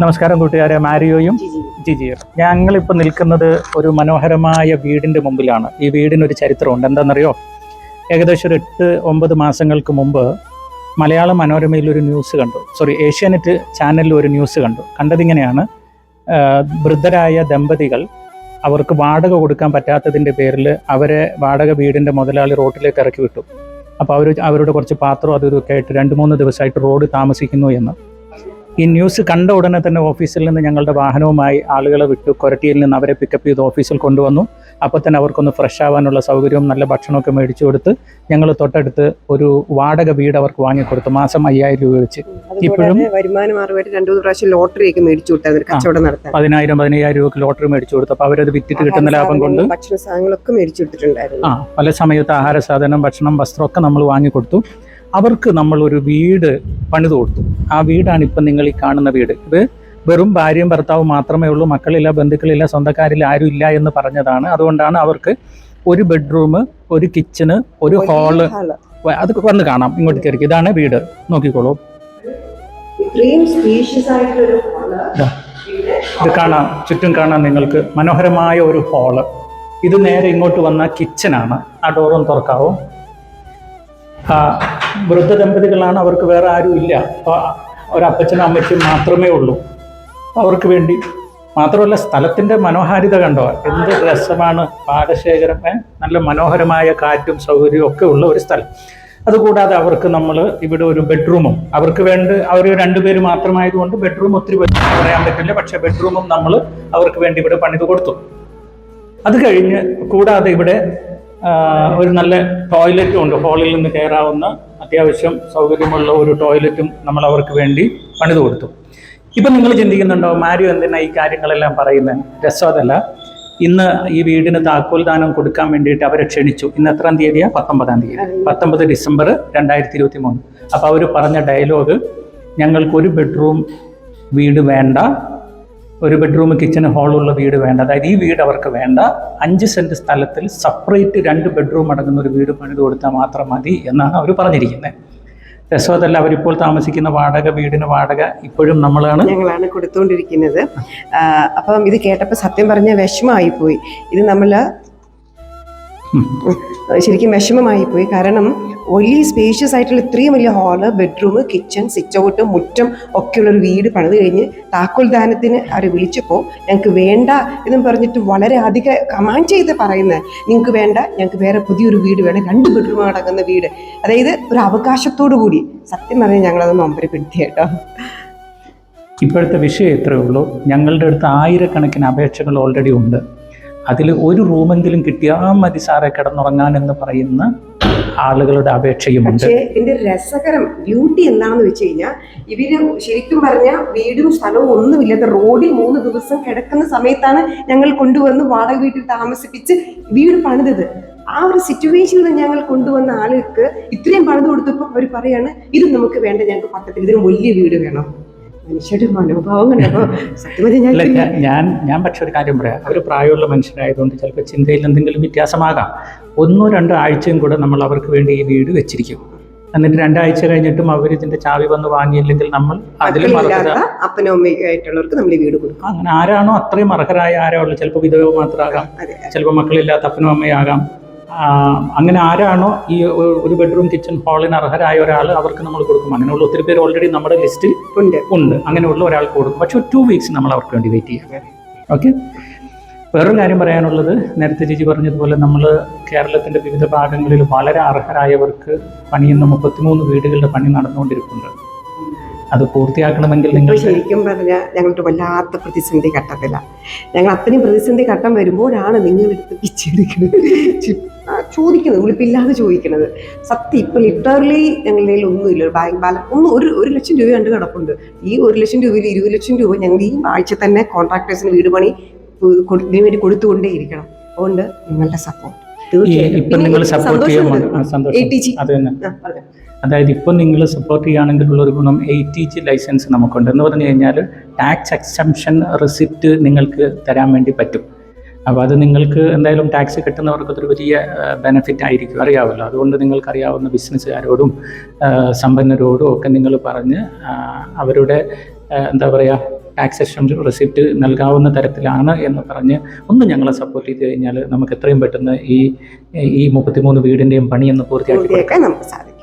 നമസ്കാരം കൂട്ടുകാരെ മാരിയോയും ജിജിയും. ഞങ്ങളിപ്പോൾ നിൽക്കുന്നത് ഒരു മനോഹരമായ വീടിന്റെ മുമ്പിലാണ്. ഈ വീടിനൊരു ചരിത്രമുണ്ട്. എന്താണെന്നറിയോ? ഏകദേശം ഒരു എട്ട് ഒമ്പത് മാസങ്ങൾക്ക് മുമ്പ് മലയാള മനോരമയിൽ ഒരു ന്യൂസ് കണ്ടു. സോറി ഏഷ്യാനെറ്റ് ചാനലിൽ ഒരു ന്യൂസ് കണ്ടു. കണ്ടതിങ്ങനെയാണ് വൃദ്ധരായ ദമ്പതികൾ അവർക്ക് വാടക കൊടുക്കാൻ പറ്റാത്തതിന്റെ പേരിൽ അവരെ വാടക വീടിന്റെ മുതലാളി റോട്ടിലേക്ക് ഇറക്കി വിട്ടു. അപ്പോൾ അവർ അവരുടെ കുറച്ച് പാത്രം അതും ഇതൊക്കെ ആയിട്ട് രണ്ട് മൂന്ന് ദിവസമായിട്ട് റോഡ് താമസിക്കുന്നു എന്ന്. ഈ ന്യൂസ് കണ്ട ഉടനെ തന്നെ ഓഫീസിൽ നിന്ന് ഞങ്ങളുടെ വാഹനവുമായി ആളുകളെ വിട്ടു. കൊരട്ടിയിൽ നിന്ന് അവരെ പിക്കപ്പ് ചെയ്ത് ഓഫീസിൽ കൊണ്ടുവന്നു. അപ്പോൾ തന്നെ അവർക്കൊന്ന് ഫ്രഷ് ആവാനുള്ള സൗകര്യവും നല്ല ഭക്ഷണമൊക്കെ മേടിച്ചു കൊടുത്ത് ഞങ്ങൾ തൊട്ടടുത്ത് ഒരു വാടക വീട് അവർക്ക് വാങ്ങിക്കൊടുത്തു. മാസം അയ്യായിരം രൂപ വെച്ച്. ഇപ്പോഴും- വരുമാനം മാർഗമായിട്ട് രണ്ടു മൂന്ന് പ്രാവശ്യം ലോട്ടറി ഒക്കെ മേടിച്ചു കൊടുത്തു കച്ചവടം നടത്താൻ. പതിനായിരം പതിനയ്യായിരം രൂപ ലോട്ടറി മേടിച്ചു കൊടുത്തു. അപ്പോൾ അവരത് വിറ്റിട്ട് കിട്ടുന്ന ലാഭം കൊണ്ട് ഭക്ഷണ സാധനങ്ങളൊക്കെ മേടിച്ചു കൊടുത്തിട്ടുണ്ടായിരുന്നു ആ പല സമയത്ത് ആഹാര സാധനം ഭക്ഷണം വസ്ത്രമൊക്കെ നമ്മൾ വാങ്ങിക്കൊടുത്തു. അവർക്ക് നമ്മൾ ഒരു വീട് പണിത് കൊടുത്തു. ആ വീടാണ് ഇപ്പം നിങ്ങൾ ഈ കാണുന്ന വീട്. ഇത് വെറും ഭാര്യയും ഭർത്താവും മാത്രമേ ഉള്ളൂ. മക്കളില്ല ബന്ധുക്കളില്ല സ്വന്തക്കാരില്ല ആരും ഇല്ല എന്ന് പറഞ്ഞതാണ്. അതുകൊണ്ടാണ് അവർക്ക് ഒരു ബെഡ്റൂം ഒരു കിച്ചണ് ഒരു ഹാൾ. അത് വന്ന് കാണാം. ഇങ്ങോട്ട് കയറി. ഇതാണ് വീട്. നോക്കിക്കോളൂ. ഇതാ. കാണാം. ചുറ്റും കാണാം നിങ്ങൾക്ക്. മനോഹരമായ ഒരു ഹാൾ ഇത് നേരെ ഇങ്ങോട്ട് വന്ന കിച്ചനാണ് ആ ഡോറും തുറക്കാവും? വൃദ്ധ ദമ്പതികളാണ് അവർക്ക് വേറെ ആരും ഇല്ല. അപ്പോൾ ഒരപ്പച്ചനും അമ്മയ്ക്കും മാത്രമേ ഉള്ളൂ. അവർക്ക് വേണ്ടി മാത്രമല്ല സ്ഥലത്തിന്റെ മനോഹാരിത കണ്ടോ? എന്ത് രസമാണ്. പാടശേഖരം നല്ല മനോഹരമായ കാറ്റും സൗകര്യവും ഒക്കെ ഉള്ള ഒരു സ്ഥലം. അതുകൂടാതെ അവർക്ക് നമ്മൾ ഇവിടെ ഒരു ബെഡ്റൂമും. അവർക്ക് വേണ്ട അവർ രണ്ടുപേര് മാത്രമായതുകൊണ്ട് ബെഡ്റൂം ഒത്തിരി പറയാൻ പറ്റില്ല. പക്ഷേ ബെഡ്റൂമും നമ്മൾ അവർക്ക് വേണ്ടി ഇവിടെ പണിത് കൊടുത്തു. അത് കഴിഞ്ഞ് കൂടാതെ ഇവിടെ ഒരു നല്ല ടോയ്ലറ്റും ഉണ്ട്. ഹോളിൽ നിന്ന് കയറാവുന്ന അത്യാവശ്യം സൗകര്യമുള്ള ഒരു ടോയ്ലറ്റും നമ്മൾ അവർക്ക് വേണ്ടി പണിത് കൊടുത്തു. ഇപ്പം നിങ്ങൾ ചിന്തിക്കുന്നുണ്ടോ മാരിയോ എന്തിനാ ഈ കാര്യങ്ങളെല്ലാം പറയുന്നത്? രസമതല്ല ഇന്ന് ഈ വീടിന് താക്കോൽ ദാനം കൊടുക്കാൻ വേണ്ടിയിട്ട് അവരെ ക്ഷണിച്ചു. ഇന്ന് എത്രാം തീയതിയാണ് പത്തൊമ്പതാം തീയതി. പത്തൊമ്പത് ഡിസംബർ രണ്ടായിരത്തി ഇരുപത്തി മൂന്ന് അപ്പോൾ അവർ പറഞ്ഞ ഡയലോഗ് ഞങ്ങൾക്കൊരു ബെഡ്റൂം വീട് വേണ്ട ഒരു ബെഡ്റൂം കിച്ചൺ ഹാളുള്ള വീട് വേണ്ട. അതായത് ഈ വീട് അവർക്ക് വേണ്ട. അഞ്ച് സെന്റ് സ്ഥലത്തിൽ സെപ്പറേറ്റ് രണ്ട് ബെഡ്റൂം അടങ്ങുന്ന ഒരു വീട് പണിത് കൊടുത്താൽ മാത്രം മതി എന്നാണ് അവർ പറഞ്ഞിരിക്കുന്നത് രസവതല്ല അവരിപ്പോൾ താമസിക്കുന്ന വാടക വീടിന് വാടക ഇപ്പോഴും നമ്മളാണ്. ഞങ്ങളാണ് കൊടുത്തുകൊണ്ടിരിക്കുന്നത് അപ്പം ഇത് കേട്ടപ്പോൾ സത്യം പറഞ്ഞ വിഷമമായി പോയി ഇത് നമ്മൾ ശരിക്കും വിഷമമായി പോയി. കാരണം വലിയ സ്പേഷ്യസ് ആയിട്ടുള്ള ഇത്രയും വലിയ hall bedroom kitchen sit out മുറ്റം ഒക്കെയുള്ള ഒരു വീട് പണിത് കഴിഞ്ഞ് താക്കോൽ ദാനത്തിന് അവർ വിളിച്ചപ്പോൾ ഞങ്ങൾക്ക് വേണ്ട എന്നും പറഞ്ഞിട്ട് വളരെ അധികം കമാൻഡ് ചെയ്ത് പറയുന്നത് നിങ്ങൾക്ക് വേണ്ട ഞങ്ങൾക്ക് വേറെ പുതിയൊരു വീട് വേണം. രണ്ട് ബെഡ്റൂം അടങ്ങുന്ന വീട്. അതായത് ഒരു അവകാശത്തോടു കൂടി. സത്യം പറഞ്ഞാൽ ഞങ്ങളത് നൊമ്പരപ്പെടുത്തി കേട്ടോ. ഇപ്പോഴത്തെ വിഷയം ഇത്രയേ ഉള്ളൂ. ഞങ്ങളുടെ അടുത്ത് ആയിരക്കണക്കിന് അപേക്ഷകൾ ഓൾറെഡി ഉണ്ട്. അതിൽ ഒരു റൂമെങ്കിലും കിട്ടിയാൽ മതി സാറെ കിടന്നുറങ്ങാൻ എന്ന് പറയുന്ന ആളുകളുടെ അപേക്ഷയുമുണ്ട്. പക്ഷേ ഇതിന്റെ രസകരം ബ്യൂട്ടി എന്താണെന്ന് വെച്ച് കഴിഞ്ഞാൽ ഇവർ ശരിക്കും പറഞ്ഞ വീടും സ്ഥലവും ഒന്നുമില്ലാത്ത റോഡിൽ മൂന്ന് ദിവസം കിടക്കുന്ന സമയത്താണ് ഞങ്ങൾ കൊണ്ടുവന്ന് വാടക വീട്ടിൽ താമസിപ്പിച്ച് വീട് പണിതത്. ആ ഒരു സിറ്റുവേഷനിൽ ഞങ്ങൾ കൊണ്ടുവന്ന ആളുകൾക്ക് ഇത്രയും പണിത് കൊടുത്തപ്പോൾ അവർ പറയാണ് ഇത് നമുക്ക് വേണ്ട ഞങ്ങൾക്ക് പട്ടത്തിൽ ഇതിന് വലിയ വീട് വേണം. മനുഷ്യരുടെ മനോഭാവം കണ്ടപ്പോ സത്യം പറഞ്ഞാൽ ഞാൻ ഞാൻ- പക്ഷെ ഒരു കാര്യം പറയാം. അവർ പ്രായമുള്ള മനുഷ്യരായതുകൊണ്ട് ചിലപ്പോൾ ചിന്തയിൽ എന്തെങ്കിലും വ്യത്യാസമാകാം. ഒന്നോ രണ്ടോ ആഴ്ചയും കൂടെ നമ്മൾ അവർക്ക് വേണ്ടി ഈ വീട് വെച്ചിരിക്കും. എന്നിട്ട് രണ്ടാഴ്ച കഴിഞ്ഞിട്ടും അവർ ഇതിന്റെ ചാവി വന്ന് വാങ്ങിയില്ലെങ്കിൽ നമ്മൾ അതിലും മക്കളില്ലാത്ത അർഹത അപ്പനും അമ്മയും ആയിട്ടുള്ളവർക്ക് നമ്മൾ ഈ വീട് കൊടുക്കും. അങ്ങനെ ആരാണോ അത്രയും അർഹരായ ആരാണോ ചിലപ്പോൾ വിധവ മാത്രമാകാം ചിലപ്പോൾ മക്കളില്ലാത്ത അപ്പനും അമ്മയാകാം അങ്ങനെ ആരാണോ ഈ ഒരു ബെഡ്റൂം കിച്ചൺ ഹാളിന് അർഹരായ ഒരാൾ അവർക്ക് നമ്മൾ കൊടുക്കും. അങ്ങനെയുള്ള ഒത്തിരി പേര് ഓൾറെഡി നമ്മുടെ ലിസ്റ്റിൽ ഉണ്ട്. ഉണ്ട്. അങ്ങനെയുള്ള ഒരാൾക്ക് കൊടുക്കും. പക്ഷേ ടു വീക്സ് നമ്മൾ അവർക്ക് വേണ്ടി വെയിറ്റ് ചെയ്യാം. ഓക്കെ വേറൊരു കാര്യം പറയാനുള്ളത് നേരത്തെ ചേച്ചി പറഞ്ഞതുപോലെ നമ്മൾ കേരളത്തിന്റെ വിവിധ ഭാഗങ്ങളിൽ വളരെ അർഹരായവർക്ക് പണിയുന്ന മുപ്പത്തിമൂന്ന് വീടുകളുടെ പണി നടന്നുകൊണ്ടിരിക്കുന്നുണ്ട് അത് പൂർത്തിയാക്കണമെങ്കിൽ നിങ്ങൾ ശരിക്കും പറഞ്ഞാൽ ഞങ്ങൾക്ക് വല്ലാത്ത പ്രതിസന്ധി ഘട്ടത്തിലാണ് ഞങ്ങൾ അത്രയും പ്രതിസന്ധി ഘട്ടം വരുമ്പോഴാണ് നിങ്ങളെടുത്ത് പിച്ചെടുക്കുന്നത് ചോദിക്കുന്നത് വിളിപ്പില്ലാതെ ചോദിക്കുന്നത്. സത്യം ഇപ്പം ലിറ്ററലി ഞങ്ങളുടെ കയ്യിൽ ഒന്നുമില്ല. ഒരു ബാങ്ക് ബാലൻസ് ഒന്നും ഒരു ഒരു ലക്ഷം രൂപ രണ്ട് കിടപ്പുണ്ട്. ഈ ഒരു ലക്ഷം രൂപയിൽ ഇരുപത് ലക്ഷം രൂപ ഞങ്ങൾ ഈ ആഴ്ച തന്നെ കോൺട്രാക്ടേഴ്സിന് വീട് പണി ഇതിനു വേണ്ടി കൊടുത്തുകൊണ്ടേ ഇരിക്കണം അതുകൊണ്ട് നിങ്ങളുടെ സപ്പോർട്ട് തീർച്ചയായും അതായത് ഇപ്പം നിങ്ങൾ സപ്പോർട്ട് ചെയ്യുകയാണെങ്കിൽ ഒരു ഗുണം എ ടി ജി ലൈസൻസ് നമുക്കുണ്ട്. എന്ന് പറഞ്ഞു കഴിഞ്ഞാൽ ടാക്സ് എക്സംഷൻ റിസിപ്റ്റ് നിങ്ങൾക്ക് തരാൻ വേണ്ടി പറ്റും. അപ്പോൾ അത് നിങ്ങൾക്ക് എന്തായാലും ടാക്സ് കിട്ടുന്നവർക്ക് അതൊരു വലിയ ബെനിഫിറ്റ് ആയിരിക്കും. അറിയാമല്ലോ അതുകൊണ്ട് നിങ്ങൾക്കറിയാവുന്ന ബിസിനസ്സുകാരോടും സമ്പന്നരോടും ഒക്കെ നിങ്ങൾ പറഞ്ഞ് അവരുടെ എന്താ പറയുക ടാക്സ് ടാക്സേഷൻ റെസിപ്റ്റ് നൽകാവുന്ന തരത്തിലാണ് എന്ന് പറഞ്ഞ് ഒന്ന് ഞങ്ങളെ സപ്പോർട്ട് ചെയ്ത് കഴിഞ്ഞാൽ നമുക്ക് എത്രയും പെട്ടെന്ന് ഈ ഈ മുപ്പത്തിമൂന്ന് വീടിന്റെയും പണിയെന്ന് പൂർത്തിയാക്കി കൊടുക്കാൻ നമുക്ക് സാധിക്കും.